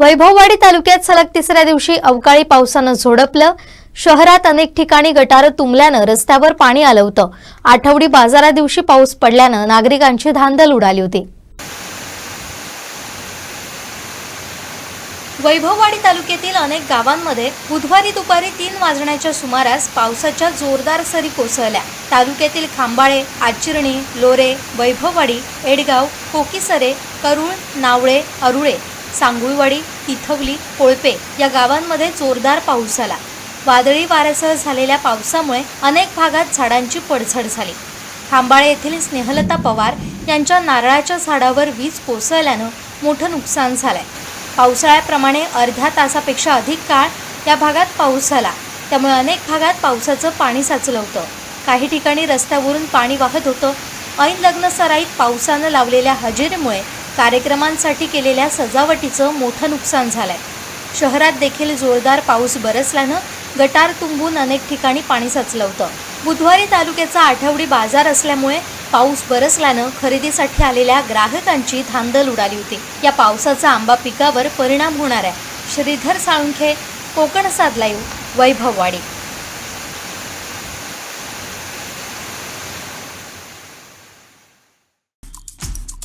वैभववाडी तालुक्यात सलग तिसऱ्या दिवशी अवकाळी पावसानं झोडपलं. शहरात अनेक ठिकाणी गटारं तुंबल्यानं रस्त्यावर पाणी आलं होतं. आठवडी बाजारा दिवशी पाऊस पडल्यानं नागरिकांची धांदल उडाली होती. वैभववाडी तालुक्यातील अनेक गावांमध्ये बुधवारी दुपारी तीन वाजण्याच्या सुमारास पावसाच्या जोरदार सरी कोसळल्या. तालुक्यातील खांबाळे आचिरणी लोरे वैभववाडी एडगाव कोकीसरे करुळ नावळे अरुळे सांगुळवाडी तिथवली कोळपे या गावांमध्ये जोरदार पाऊस झाला. वादळी वाऱ्यासह झालेल्या पावसामुळे अनेक भागात झाडांची पडझड झाली. खांबाळे येथील स्नेहलता पवार यांच्या नारळाच्या झाडावर वीज कोसळल्यानं मोठं नुकसान झालंय. पावसाळ्याप्रमाणे अर्ध्या तासापेक्षा अधिक काळ या भागात पाऊस झाला. त्यामुळे अनेक भागात पावसाचं पाणी साचलं होतं. काही ठिकाणी रस्त्यावरून पाणी वाहत होतं. ऐन लग्न सराईत पावसानं लावलेल्या हजेरीमुळे कार्यक्रमांसाठी केलेल्या सजावटीचं मोठं नुकसान झालं आहे शहरात देखील जोरदार पाऊस बरसल्यानं गटार तुंबून अनेक ठिकाणी पाणी साचलं होतं. बुधवारी तालुक्याचा आठवडी बाजार असल्यामुळे पाऊस बरसल्यानं खरेदीसाठी आलेल्या ग्राहकांची धांदल उडाली होती. या पावसाचा आंबा पिकावर परिणाम होणार आहे. श्रीधर साळुंखे कोकण साध लाईव्ह वैभववाडी